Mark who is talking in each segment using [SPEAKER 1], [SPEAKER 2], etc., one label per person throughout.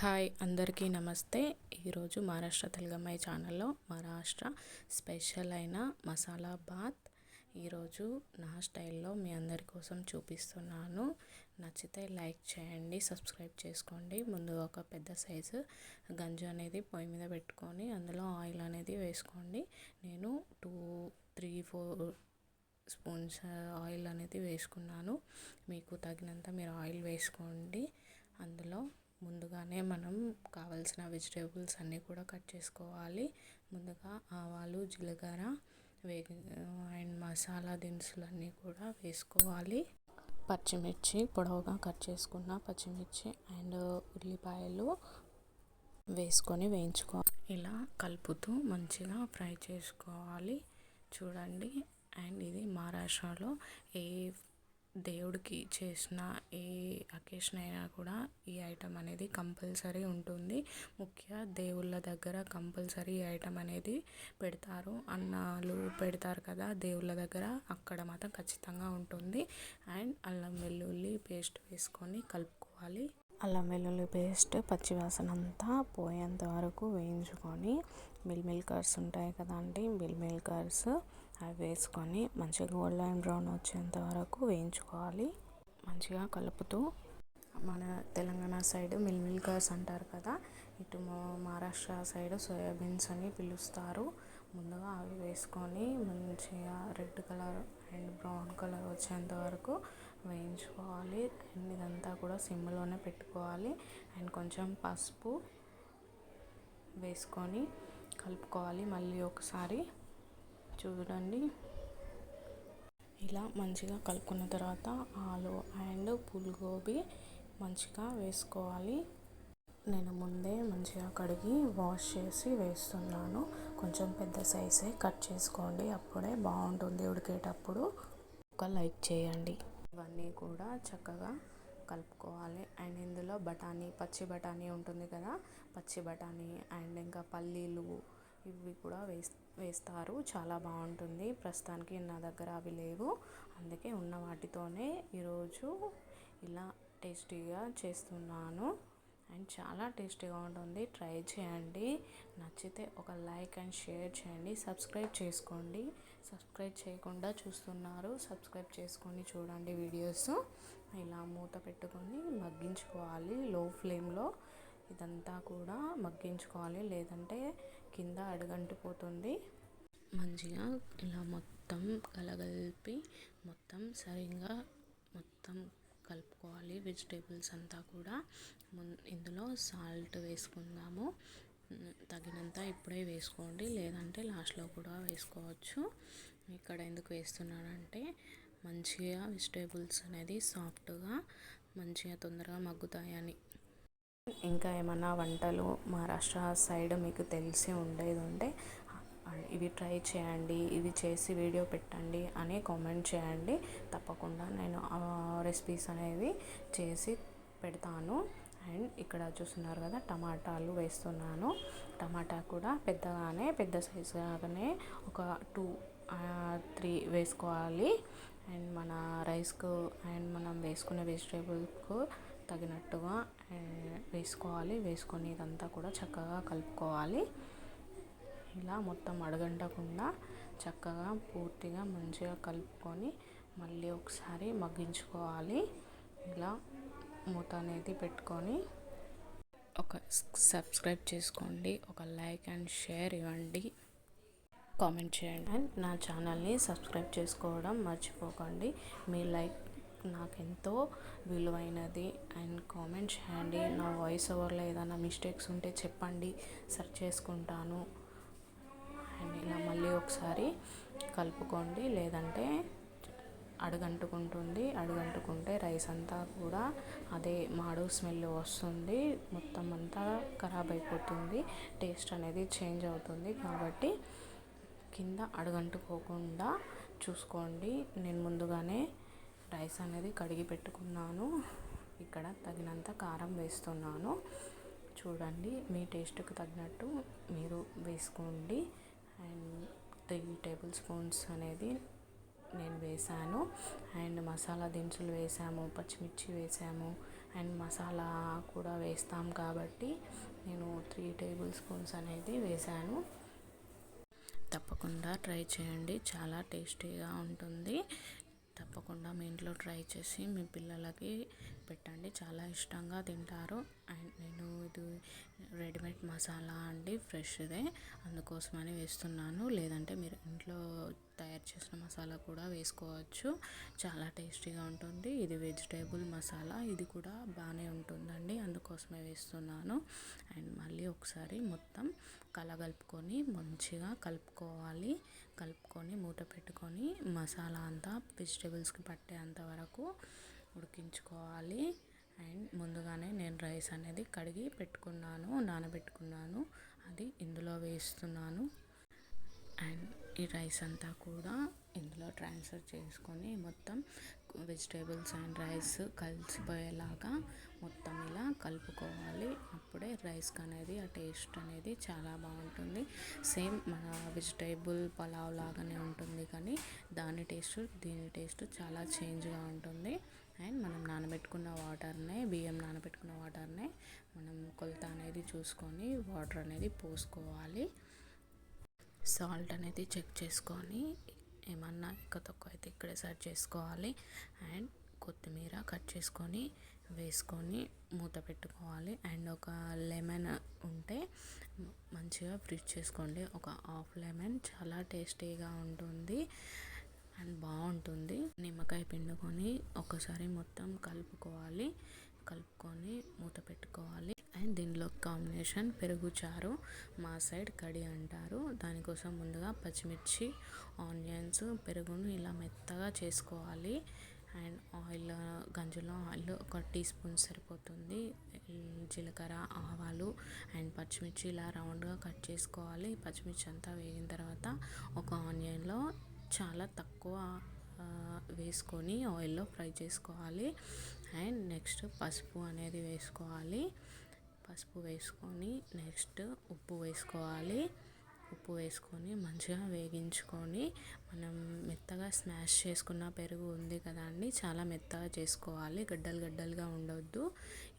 [SPEAKER 1] Hi అందరికీ నమస్తే. ఈరోజు మహారాష్ట్ర తెలుగమ్మాయి ఛానల్లో మహారాష్ట్ర స్పెషల్ అయిన మసాలా బాత్. ఈరోజు నా స్టైల్లో మీ అందరి కోసం చూపిస్తున్నాను. నచ్చితే లైక్ చేయండి సబ్స్క్రైబ్ చేసుకోండి. ముందు ఒక పెద్ద సైజు గంజు అనేది పొయ్యి మీద పెట్టుకొని అందులో ఆయిల్ అనేది వేసుకోండి. నేను two three four spoons oil అనేది వేసుకున్నాను. మీకు తగినంత మీరు ఆయిల్ వేసుకోండి. అందులో ముందుగానే మనం కావాల్సిన వెజిటేబుల్స్ అన్నీ కూడా కట్ చేసుకోవాలి. ముందుగా ఆవాలు జీలకర్ర వేగి అండ్ మసాలా దినుసులు అన్నీ కూడా వేసుకోవాలి. పచ్చిమిర్చి పొడవుగా కట్ చేసుకున్న పచ్చిమిర్చి అండ్ ఉల్లిపాయలు వేసుకొని వేయించుకోవాలి ఇలా కలుపుతూ మంచిగా ఫ్రై చేసుకోవాలి. చూడండి. అండ్ ఇది మహారాష్ట్రలో ఏ దేవుడికి చేసిన ఏ అకేషన్ అయినా కూడా ఈ ఐటమ్ అనేది కంపల్సరీ ఉంటుంది. ముఖ్య దేవుళ్ళ దగ్గర కంపల్సరీ ఈ ఐటమ్ అనేది పెడతారు. అన్నాలు పెడతారు కదా దేవుళ్ళ దగ్గర అక్కడ మాత్రం ఖచ్చితంగా ఉంటుంది. అండ్ అల్లం వెల్లుల్లి పేస్ట్ వేసుకొని కలుపుకోవాలి. అల్లం వెల్లుల్లి పేస్ట్ పచ్చివాసన అంతా పోయేంత వరకు వేయించుకొని మిల్ మిల్కర్స్ ఉంటాయి కదండి మిల్ మిల్కర్స్ అవి వేసుకొని మంచిగా గోల్డెన్ బ్రౌన్ వచ్చేంత వరకు వేయించుకోవాలి. మంచిగా కలుపుతూ మన తెలంగాణ సైడ్ మిల్ మిల్కర్స్ అంటారు కదా ఇటు మహారాష్ట్ర సైడ్ సోయాబీన్స్ అని పిలుస్తారు. ముందుగా అవి వేసుకొని మంచిగా red colour and brown colour వచ్చేంత వరకు వేయించుకోవాలి. అండ్ ఇదంతా కూడా సిమ్లోనే పెట్టుకోవాలి. అండ్ కొంచెం పసుపు వేసుకొని కలుపుకోవాలి. మళ్ళీ ఒకసారి చూడండి. ఇలా మంచిగా కలుపుకున్న తర్వాత ఆలు అండ్ పులిగోబీ మంచిగా వేసుకోవాలి. నేను ముందే మంచిగా కడిగి వాష్ చేసి వేస్తున్నాను. కొంచెం పెద్ద సైజే కట్ చేసుకోండి అప్పుడే బాగుంటుంది ఉడికేటప్పుడు. ఒక లైక్ చేయండి. ఇవన్నీ కూడా చక్కగా కలుపుకోవాలి. అండ్ ఇందులో బఠానీ పచ్చి బఠానీ ఉంటుంది కదా? పచ్చి బఠానీ అండ్ ఇంకా పల్లీలు ఇవి కూడా వేస్ వేస్తారు. చాలా బాగుంటుంది. ప్రస్తుతానికి నా దగ్గర అవి లేవు. అందుకే ఉన్న వాటితోనే ఈరోజు ఇలా టేస్టీగా చేస్తున్నాను. అండ్ చాలా టేస్టీగా ఉంటుంది. ట్రై చేయండి. నచ్చితే ఒక లైక్ అండ్ షేర్ చేయండి. సబ్స్క్రైబ్ చేసుకోండి. సబ్స్క్రైబ్ చేయకుండా చూస్తున్నారు. సబ్స్క్రైబ్ చేసుకొని చూడండి వీడియోస్. ఇలా మూత పెట్టుకొని మగ్గించుకోవాలి. లో ఫ్లేమ్లో ఇదంతా కూడా మగ్గించుకోవాలి. లేదంటే కింద అడుగంటిపోతుంది మంచిగా ఇలా మొత్తం కలగలిపి మొత్తం సరిగ్గా మొత్తం కలుపుకోవాలి. వెజిటేబుల్స్ అంతా కూడా ఇందులో సాల్ట్ వేసుకుందాము. తగినంత ఇప్పుడే వేసుకోండి. లేదంటే లాస్ట్లో కూడా వేసుకోవచ్చు. ఇక్కడ ఎందుకు వేస్తున్నానంటే మంచిగా వెజిటేబుల్స్ అనేది సాఫ్ట్గా మంచిగా తొందరగా మగ్గుతాయని. ఇంకా ఏమన్నా వంటలు మహారాష్ట్ర సైడ్ మీకు తెలిసి ఉండేది ఉంటే ఇవి ట్రై చేయండి ఇవి చేసి వీడియో పెట్టండి అని కామెంట్ చేయండి. తప్పకుండా నేను రెసిపీస్ అనేవి చేసి పెడతాను. అండ్ ఇక్కడ చూస్తున్నారు కదా టమాటాలు వేస్తున్నాను. టమాటా కూడా పెద్దగానే పెద్ద సైజుగానే ఒక టూ త్రీ వేసుకోవాలి. అండ్ మన రైస్కు అండ్ మనం వేసుకునే వెజిటేబుల్కు తగినట్టుగా వేసుకోవాలి. వేసుకొని ఇదంతా కూడా చక్కగా కలుపుకోవాలి. ఇలా మొత్తం అడగంటకుండా చక్కగా పూర్తిగా మంచిగా కలుపుకొని మళ్ళీ ఒకసారి మగ్గించుకోవాలి. ఇలా మూత అనేది పెట్టుకొని ఒక సబ్స్క్రైబ్ చేసుకోండి. ఒక లైక్ అండ్ షేర్ ఇవ్వండి. కామెంట్ చేయండి. అండ్ నా ఛానల్ని సబ్స్క్రైబ్ చేసుకోవడం మర్చిపోకండి. మీ లైక్ నాకెంతో విలువైనది. అండ్ కామెంట్ చేయండి. నా వాయిస్ ఓవర్లో ఏదైనా మిస్టేక్స్ ఉంటే చెప్పండి. సెర్చ్ చేసుకుంటాను. అండ్ ఇలా మళ్ళీ ఒకసారి కలుపుకోండి. లేదంటే అడుగంటుకుంటుంది. అడుగంటుకుంటే రైస్ అంతా కూడా అదే మాడు స్మెల్ వస్తుంది. మొత్తం అంతా ఖరాబ్ అయిపోతుంది. టేస్ట్ అనేది చేంజ్ అవుతుంది. కాబట్టి కింద అడుగంటుకోకుండా చూసుకోండి. నేను ముందుగానే రైస్ అనేది కడిగి పెట్టుకున్నాను. ఇక్కడ తగినంత కారం వేస్తున్నాను. చూడండి మీ టేస్ట్కి తగినట్టు మీరు వేసుకోండి. అండ్ త్రీ టేబుల్ స్పూన్స్ అనేది నేను వేసాను అండ్ మసాలా దినుసులు వేసాము పచ్చిమిర్చి వేసాము అండ్ మసాలా కూడా వేస్తాం కాబట్టి నేను త్రీ టేబుల్ స్పూన్స్ అనేది వేసాను తప్పకుండా ట్రై చేయండి. చాలా టేస్టీగా ఉంటుంది. తప్పకుండా మీ ఇంట్లో ట్రై చేసి మీ పిల్లలకి పెట్టండి. చాలా ఇష్టంగా తింటారు. అండ్ నేను మసాలా అండి ఫ్రెష్దే. అందుకోసమని వేస్తున్నాను. లేదంటే మీరు ఇంట్లో తయారు చేసిన మసాలా కూడా వేసుకోవచ్చు. చాలా టేస్టీగా ఉంటుంది. ఇది వెజిటేబుల్ మసాలా. ఇది కూడా బాగానే ఉంటుందండి. అందుకోసమే వేస్తున్నాను. అండ్ మళ్ళీ ఒకసారి మొత్తం కలగలుపుకొని మంచిగా కలుపుకోవాలి. కలుపుకొని మూత పెట్టుకొని మసాలా అంతా వెజిటేబుల్స్కి పట్టేంత వరకు ఉడికించుకోవాలి. అండ్ ముందుగానే నేను రైస్ అనేది కడిగి పెట్టుకున్నాను నానబెట్టుకున్నాను అది ఇందులో వేస్తున్నాను. అండ్ ఈ రైస్ అంతా కూడా ఇందులో ట్రాన్స్ఫర్ చేసుకొని మొత్తం వెజిటేబుల్స్ అండ్ రైస్ కలిసిపోయేలాగా మొత్తం ఇలా కలుపుకోవాలి. అప్పుడే రైస్కి అనేది ఆ టేస్ట్ అనేది చాలా బాగుంటుంది. సేమ్ మన వెజిటేబుల్ పలావ్ లాగానే ఉంటుంది కానీ దాని టేస్ట్ దీని టేస్ట్ చాలా చేంజ్గా ఉంటుంది. అండ్ మనం నానబెట్టుకున్న వాటర్నే బియ్యం నానబెట్టుకున్న వాటర్నే మనం కొలత అనేది చూసుకొని వాటర్ అనేది పోసుకోవాలి. సాల్ట్ అనేది చెక్ చేసుకొని ఏమన్నా ఎక్కువ తక్కువ అయితే ఇక్కడే సర్చ్ చేసుకోవాలి. అండ్ కొత్తిమీర కట్ చేసుకొని వేసుకొని మూత పెట్టుకోవాలి. అండ్ ఒక లెమన్ ఉంటే మంచిగా ఫ్రిడ్జ్ చేసుకోండి. ఒక హాఫ్ లెమన్ చాలా టేస్టీగా ఉంటుంది. అండ్ బాగుంటుంది. నిమ్మకాయ పిండుకొని ఒకసారి మొత్తం కలుపుకోవాలి. కలుపుకొని మూత పెట్టుకోవాలి. అండ్ దీనిలో కాంబినేషన్ పెరుగు చారు మా సైడ్ కడి అంటారు. దానికోసం ముందుగా పచ్చిమిర్చి ఆనియన్స్ పెరుగును ఇలా మెత్తగా చేసుకోవాలి. అండ్ ఆయిల్ గంజులో ఆయిల్ ఒక టీ స్పూన్ సరిపోతుంది. జీలకర్ర ఆవాలు అండ్ పచ్చిమిర్చి ఇలా రౌండ్గా కట్ చేసుకోవాలి. పచ్చిమిర్చి అంతా వేగిన తర్వాత ఒక ఆనియన్లో చాలా తక్కువ వేసుకొని ఆయిల్లో ఫ్రై చేసుకోవాలి. అండ్ నెక్స్ట్ పసుపు అనేది వేసుకోవాలి. పసుపు వేసుకొని నెక్స్ట్ ఉప్పు వేసుకోవాలి. ఉప్పు వేసుకొని మంచిగా వేగించుకొని మనం మెత్తగా స్మాష్ చేసుకున్న పెరుగు ఉంది కదా అండి చాలా మెత్తగా చేసుకోవాలి. గడ్డలు గడ్డలుగా ఉండొద్దు.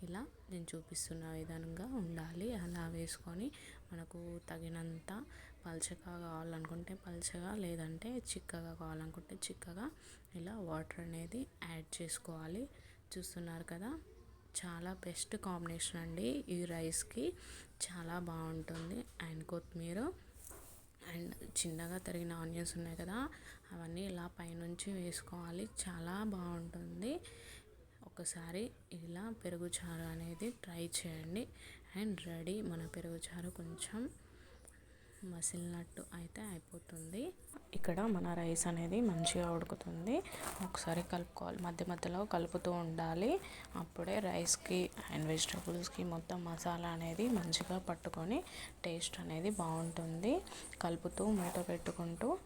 [SPEAKER 1] ఇలా నేను చూపిస్తున్న విధంగా ఉండాలి. అలా వేసుకొని మనకు తగినంత పల్చగా కావాలనుకుంటే పల్చగా లేదంటే చిక్కగా కావాలనుకుంటే చిక్కగా ఇలా వాటర్ అనేది యాడ్ చేసుకోవాలి. చూస్తున్నారు కదా? చాలా బెస్ట్ కాంబినేషన్ అండి. ఈ రైస్కి చాలా బాగుంటుంది. అండ్ కొత్తిమీర అండ్ చిన్నగా తరిగిన ఆనియన్స్ ఉన్నాయి కదా? అవన్నీ ఇలా పైనుంచి వేసుకోవాలి. చాలా బాగుంటుంది. ఒకసారి ఇలా పెరుగు చారు అనేది ట్రై చేయండి. అండ్ రెడీ మన పెరుగు చారు కొంచెం మసిలినట్టు అయితే అయిపోతుంది. ఇక్కడ మన రైస్ అనేది మంచిగా ఉడుకుతుంది. ఒకసారి కలుపుకోవాలి. మధ్య మధ్యలో కలుపుతూ ఉండాలి. అప్పుడే రైస్కి అండ్ వెజిటబుల్స్కి మొత్తం మసాలా అనేది మంచిగా పట్టుకొని టేస్ట్ అనేది బాగుంటుంది. కలుపుతూ మూత పెట్టుకుంటూ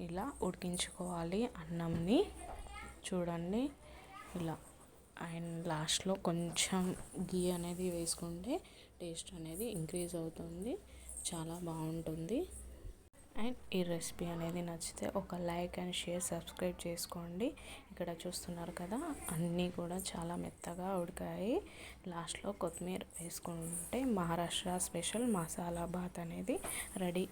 [SPEAKER 1] ఇలా ఉడికించుకోవాలి అన్నంని. చూడండి. ఇలా. అండ్ లాస్ట్లో కొంచెం గీ అనేది వేసుకుంటే టేస్ట్ అనేది ఇంక్రీజ్ అవుతుంది. చాలా బాగుంటుంది. అండ్ ఈ రెసిపీ అనేది నచ్చితే ఒక లైక్ అండ్ షేర్ సబ్స్క్రైబ్ చేసుకోండి. ఇక్కడ చూస్తున్నారు కదా అన్నీ కూడా చాలా మెత్తగా ఉడికాయి. లాస్ట్లో కొత్తిమీర వేసుకుంటే మహారాష్ట్ర స్పెషల్ మసాలా బాత్ అనేది రెడీ.